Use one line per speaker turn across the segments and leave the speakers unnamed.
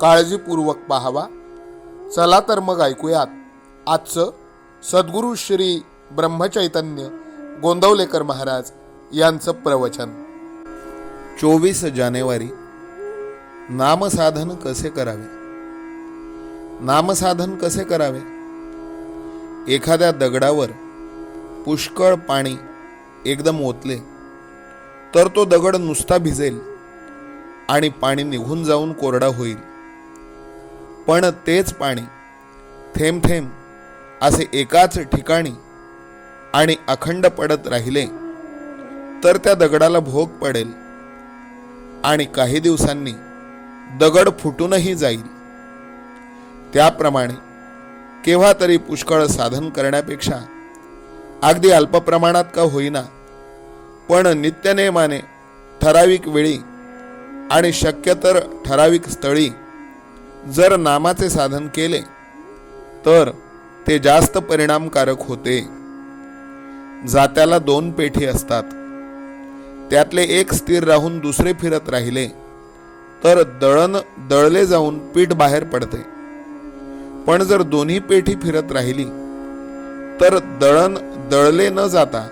काळजीपूर्वक पाहावा. चला तर मग ऐकूयात. आजचं सद्गुरू श्री ब्रह्मचैतन्य गोंदवलेकर महाराज यांचं प्रवचन. चोवीस जानेवारी नामसाधन कसे करावे? नामसाधन कसे करावे? एखाद्या दगडावर पुष्कळ पाणी एकदम ओतले तर तो दगड नुसता भिजेल आणि पाणी निघून जाऊन कोरडा होईल. पण तेच पाणी थेंब थेंब असे एकाच ठिकाणी आणि अखंड पडत राहिले तर त्या दगडाला भोग पडेल आणि काही दिवसांनी दगड फुटूनही जाईल. त्याप्रमाणे केव्हा तरी पुष्कळ साधन करण्यापेक्षा अगदी अल्प प्रमाणात का होईना पण नित्यनेमाने ठराविक वेळी आणि शक्यतर ठराविक स्थळी जर नामाचे साधन केले तर ते जास्त परिणामकारक होते. जात्याला दोन पेठी असतात. त्यातले एक स्थिर राहून दुसरे फिरत राहिले तर दळण दळले जाऊन पीठ बाहेर पडते. पण जर दोन्ही पेठी फिरत राहिली तर दळण दळले न जाता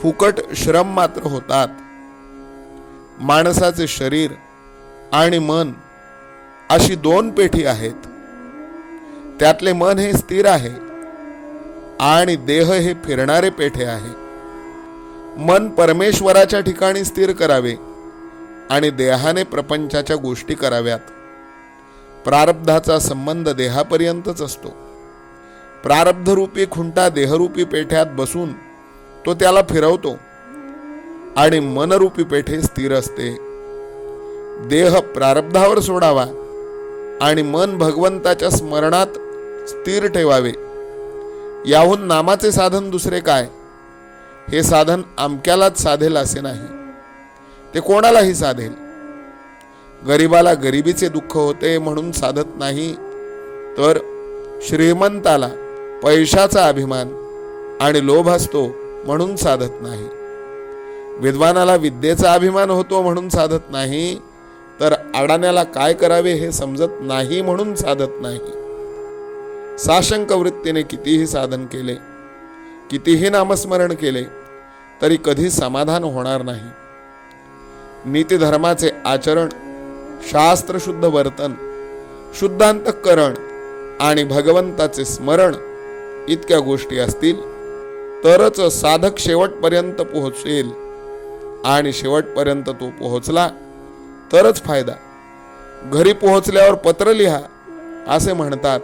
फुकट श्रम मात्र होतात. माणसाचे शरीर आणि मन अशी दोन पेठी आहेत. त्यातले मन हे स्थिर आहे आणि देह हे फिरणारे पेठे आहे. मन परमेश्वराच्या ठिकाणी स्थिर करावे आणि देहाने प्रपंचाच्या गोष्टी कराव्यात. प्रारब्धाचा संबंध देहापर्यंतच असतो. प्रारब्धरूपी खुंटा देहरूपी पेठ्यात बसून तो त्याला फिरवतो आणि मनरूपी पेठे स्थिर असते. देह प्रारब्धावर सोडावा. आणि मन भगवंताच्या स्मरणात स्थिर ठेवावे. याहून नामाचे साधन दुसरे काय? हे साधन आमक्यालाच साधेल असे नाही. ते कोणालाही साधेल. गरिबाला गरिबीचे दुःख होते म्हणून साधत नाही तर श्रीमंताला पैशाचा अभिमान आणि लोभ असतो म्हणून साधत नाही. विद्वानाला विद्येचा अभिमान होतो म्हणून साधत नाही तर अडाण्याला काय करावे हे समजत नाही म्हणून साधत नाही. साशंक वृत्तीने कितीही साधन केले कितीही नामस्मरण केले तरी कधी समाधान होणार नाही. नीतिधर्माचे आचरण शास्त्रशुद्ध वर्तन शुद्धांतकरण आणि भगवंताचे स्मरण इतक्या गोष्टी असतील तरच साधक शेवटपर्यंत पोहोचेल आणि शेवटपर्यंत तो पोहोचला तरच फायदा. घरी पोहोचल्यावर पत्र लिहा असे म्हणतात.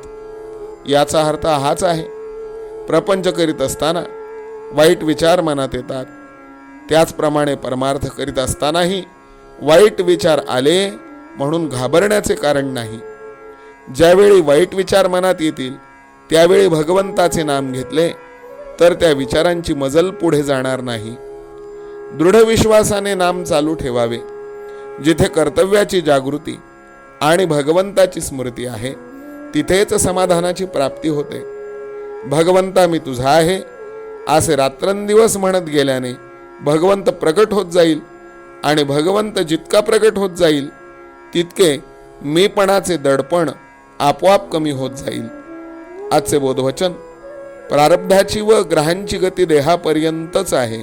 याचा अर्थ हाच आहे. प्रपंच करीत असताना वाईट विचार मनात येतात. त्याचप्रमाणे परमार्थ करीत असतानाही वाईट विचार आले म्हणून घाबरण्याचे कारण नाही. ज्यावेळी वाईट विचार मनात येतील त्यावेळी भगवंताचे नाम घेतले तर त्या विचारांची मजल पुढे जाणार नाही. दृढ विश्वासाने नाम चालू ठेवावे. जिथे कर्तव्याची जागृती आणि भगवंताची स्मृती आहे तिथेच समाधानाची प्राप्ती होते. भगवंता मी तुझा आहे. असे रात्रंदिवस म्हणत गेल्याने भगवंत प्रकट होत जाईल आणि भगवंत जितका प्रकट होत जाईल तितके मीपणाचे दडपण आपोआप कमी होत जाईल. आजचे बोधवचन प्रारब्धाची व ग्रहांची गती देहापर्यंतच आहे.